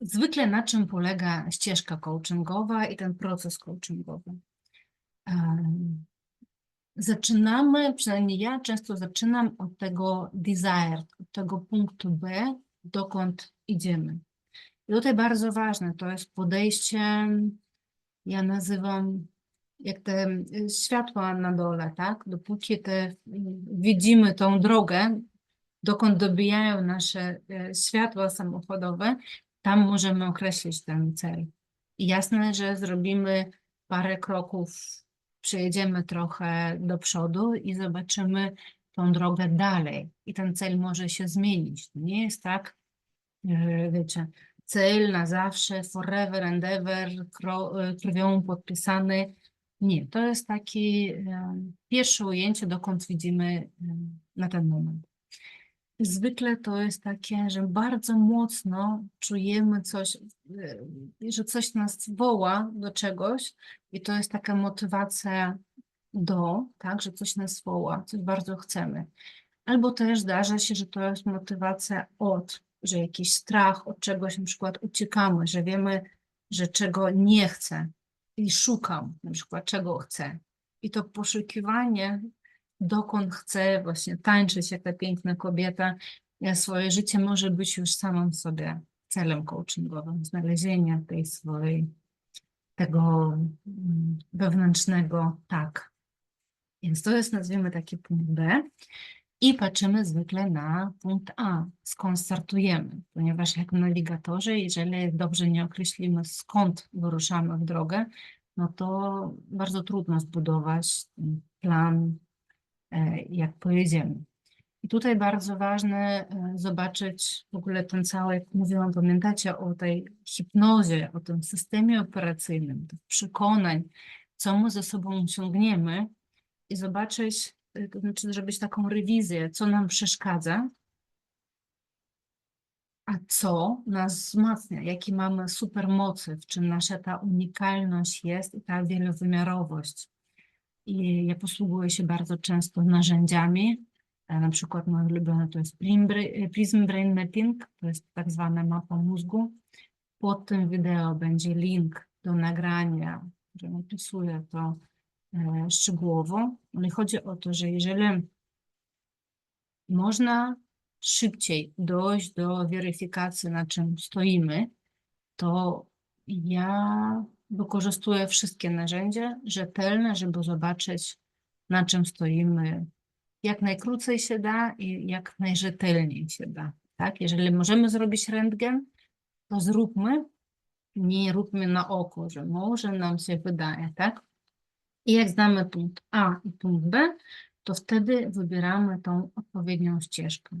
Zwykle na czym polega ścieżka coachingowa i ten proces coachingowy? Zaczynamy, przynajmniej ja często zaczynam od tego desired, od tego punktu B, dokąd idziemy. I tutaj bardzo ważne to jest podejście, ja nazywam jak te y, światła na dole, tak? Dopóki te y, widzimy tą drogę, dokąd dobijają nasze y, światła samochodowe, tam możemy określić ten cel. I jasne, że zrobimy parę kroków, przejedziemy trochę do przodu i zobaczymy tą drogę dalej. I ten cel może się zmienić. Nie jest tak, że wiecie, cel na zawsze, forever and ever, krwią podpisany. Nie, to jest takie pierwsze ujęcie, dokąd widzimy y, na ten moment. Zwykle to jest takie, że bardzo mocno czujemy coś, y, że coś nas woła do czegoś i to jest taka motywacja do, tak, że coś nas woła, coś bardzo chcemy. Albo też zdarza się, że to jest motywacja od, że jakiś strach od czegoś na przykład uciekamy, że wiemy, że czego nie chcę i szukam na przykład czego chcę. I to poszukiwanie dokąd chcę właśnie tańczyć jak ta piękna kobieta, swoje życie może być już samym sobie celem coachingowym, znalezienia tej swojej, tego mm, wewnętrznego tak. Więc to jest, nazwijmy taki punkt B. I patrzymy zwykle na punkt A, skąd startujemy, ponieważ jak nawigatorze, jeżeli dobrze nie określimy skąd wyruszamy w drogę, no to bardzo trudno zbudować plan, jak pojedziemy. I tutaj bardzo ważne e, zobaczyć w ogóle ten cały, jak mówiłam, pamiętacie o tej hipnozie, o tym systemie operacyjnym, tych przekonań, co my ze sobą osiągniemy i zobaczyć, e, to znaczy zrobić taką rewizję, co nam przeszkadza, a co nas wzmacnia, jakie mamy supermocy, w czym nasza ta unikalność jest i ta wielowymiarowość. Ja posługuję się bardzo często narzędziami. E, na przykład moje ulubione to jest Prism Brain Mapping, to jest tak zwana mapa mózgu. Pod tym wideo będzie link do nagrania, że opisuję to e, szczegółowo. Ale chodzi o to, że jeżeli można szybciej dojść do weryfikacji, na czym stoimy, to ja wykorzystuję wszystkie narzędzia rzetelne, żeby zobaczyć, na czym stoimy, jak najkrócej się da i jak najrzetelniej się da. Tak? Jeżeli możemy zrobić rentgen, to zróbmy, nie róbmy na oko, że może nam się wydaje, tak? I jak znamy punkt A i punkt B, to wtedy wybieramy tą odpowiednią ścieżkę.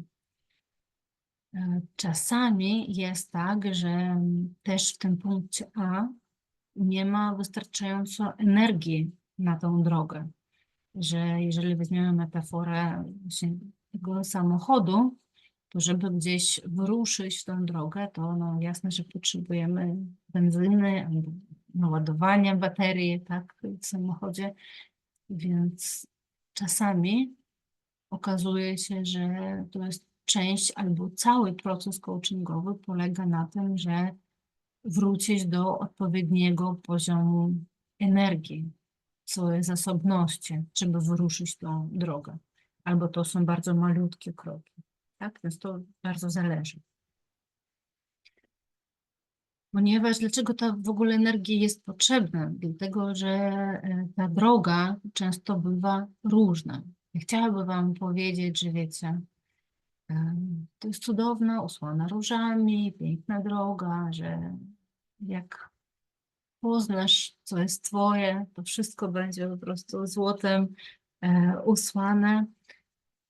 E, czasami jest tak, że też w tym punkcie A nie ma wystarczająco energii na tą drogę. Że jeżeli weźmiemy metaforę tego samochodu, to żeby gdzieś wyruszyć w tą drogę, to no jasne, że potrzebujemy benzyny albo naładowania baterii tak, w samochodzie, więc czasami okazuje się, że to jest część albo cały proces coachingowy polega na tym, że wrócić do odpowiedniego poziomu energii, całej zasobności, żeby wyruszyć tą drogę. Albo to są bardzo malutkie kroki. Tak? Więc to bardzo zależy. Ponieważ dlaczego ta w ogóle energia jest potrzebna? Dlatego, że e, ta droga często bywa różna. Chciałabym Wam powiedzieć, że wiecie, to jest cudowna, usłana różami, piękna droga, że jak poznasz, co jest Twoje, to wszystko będzie po prostu złotem e, usłane.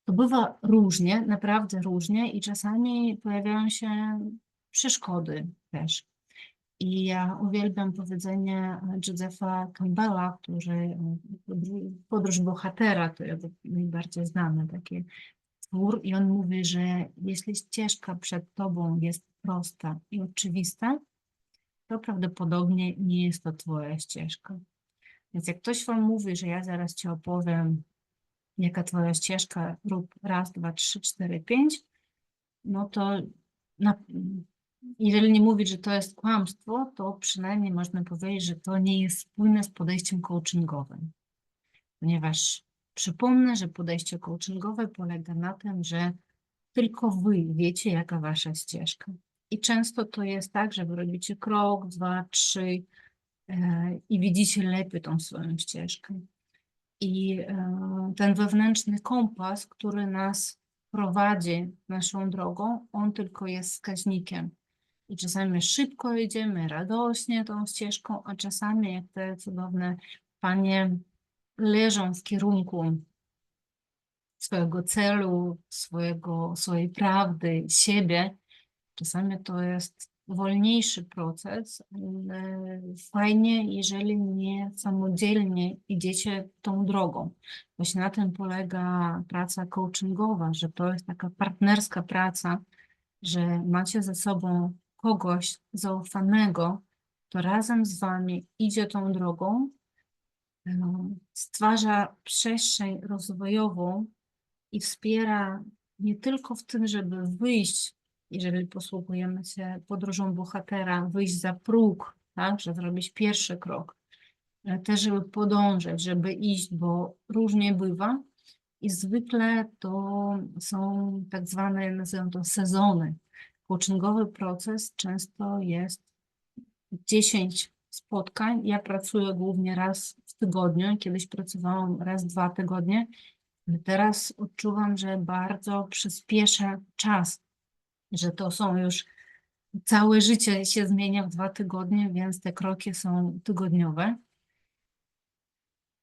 To bywa różnie, naprawdę różnie i czasami pojawiają się przeszkody też. I ja uwielbiam powiedzenie Josepha Campbella, który podróż bohatera, to jest najbardziej znane takie twór i on mówi, że jeśli ścieżka przed tobą jest prosta i oczywista, to prawdopodobnie nie jest to twoja ścieżka. Więc jak ktoś wam mówi, że ja zaraz ci opowiem, jaka twoja ścieżka, rób raz, dwa, trzy, cztery, pięć, no to na, jeżeli nie mówić, że to jest kłamstwo, to przynajmniej można powiedzieć, że to nie jest spójne z podejściem coachingowym. Ponieważ przypomnę, że podejście coachingowe polega na tym, że tylko wy wiecie, jaka wasza ścieżka. I często to jest tak, że wy robicie krok, dwa, trzy e, i widzicie lepiej tą swoją ścieżkę. I e, ten wewnętrzny kompas, który nas prowadzi naszą drogą, on tylko jest wskaźnikiem. I czasami szybko idziemy, radośnie tą ścieżką, a czasami jak te cudowne panie leżą w kierunku swojego celu, swojego, swojej prawdy, siebie. Czasami to jest wolniejszy proces, fajnie, jeżeli nie samodzielnie idziecie tą drogą. Właśnie na tym polega praca coachingowa, że to jest taka partnerska praca, że macie ze sobą kogoś zaufanego, to razem z wami idzie tą drogą, stwarza przestrzeń rozwojową i wspiera nie tylko w tym, żeby wyjść, jeżeli posługujemy się podróżą bohatera, wyjść za próg, tak, zrobić pierwszy krok, ale też żeby podążać, żeby iść, bo różnie bywa i zwykle to są tak zwane, nazywam to sezony. Coachingowy proces często jest 10 spotkań. Ja pracuję głównie raz tygodniu, kiedyś pracowałam raz dwa tygodnie, Teraz odczuwam, że bardzo przyspiesza czas, że to są już całe życie się zmienia w dwa tygodnie, więc te kroki są tygodniowe.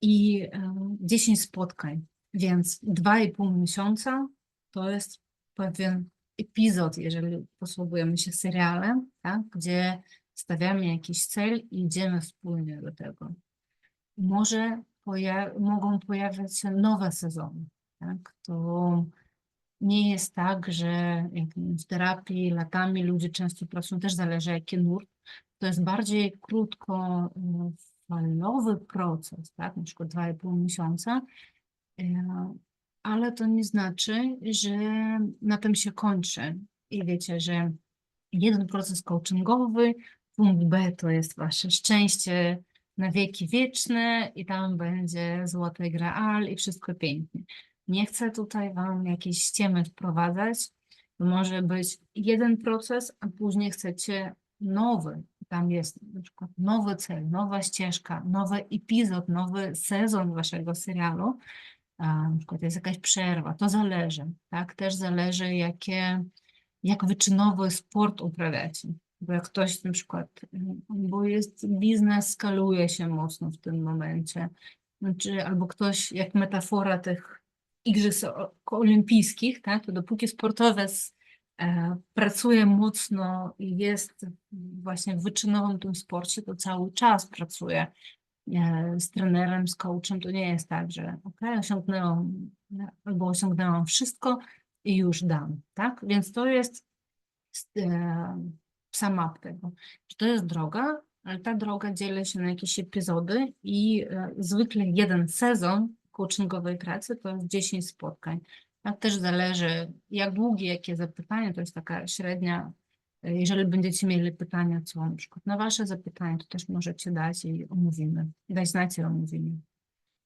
I e, 10 spotkań, więc 2,5 miesiąca to jest pewien epizod, jeżeli posługujemy się serialem, tak, gdzie stawiamy jakiś cel i idziemy wspólnie do tego. Może poja mogą pojawiać się nowe sezony. Tak? To nie jest tak, że w terapii latami ludzie często pracują, też zależy jaki nurt, to jest bardziej krótkofalowy proces, tak? na przykład 2,5 miesiąca, e, ale to nie znaczy, że na tym się kończy. I wiecie, że jeden proces coachingowy, punkt B to jest wasze szczęście, na wieki wieczne i tam będzie złoty graal i wszystko pięknie. Nie chcę tutaj Wam jakieś ściemy wprowadzać. Może być jeden proces, a później chcecie nowy. Tam jest na przykład nowy cel, nowa ścieżka, nowy epizod, nowy sezon Waszego serialu. A, na przykład jest jakaś przerwa. To zależy, tak? Też zależy, jakie, jak wyczynowy sport uprawiacie. Bo jak ktoś na przykład, bo jest biznes, skaluje się mocno w tym momencie, znaczy, albo ktoś, jak metafora tych igrzysk olimpijskich, tak, to dopóki sportowiec e, pracuje mocno i jest właśnie w wyczynowym tym sporcie, to cały czas pracuje e, z trenerem, z coachem. To nie jest tak, że ok, osiągnęłam albo osiągnęłam wszystko i już dam, tak? Więc to jest e, sama tego, że to jest droga, ale ta droga dzieli się na jakieś epizody i e, zwykle jeden sezon coachingowej pracy to jest 10 spotkań. Tak też zależy, jak długie, jakie zapytania, to jest taka średnia. E, jeżeli będziecie mieli pytania, co na przykład na Wasze zapytania, to też możecie dać i omówimy, dać znać i omówimy.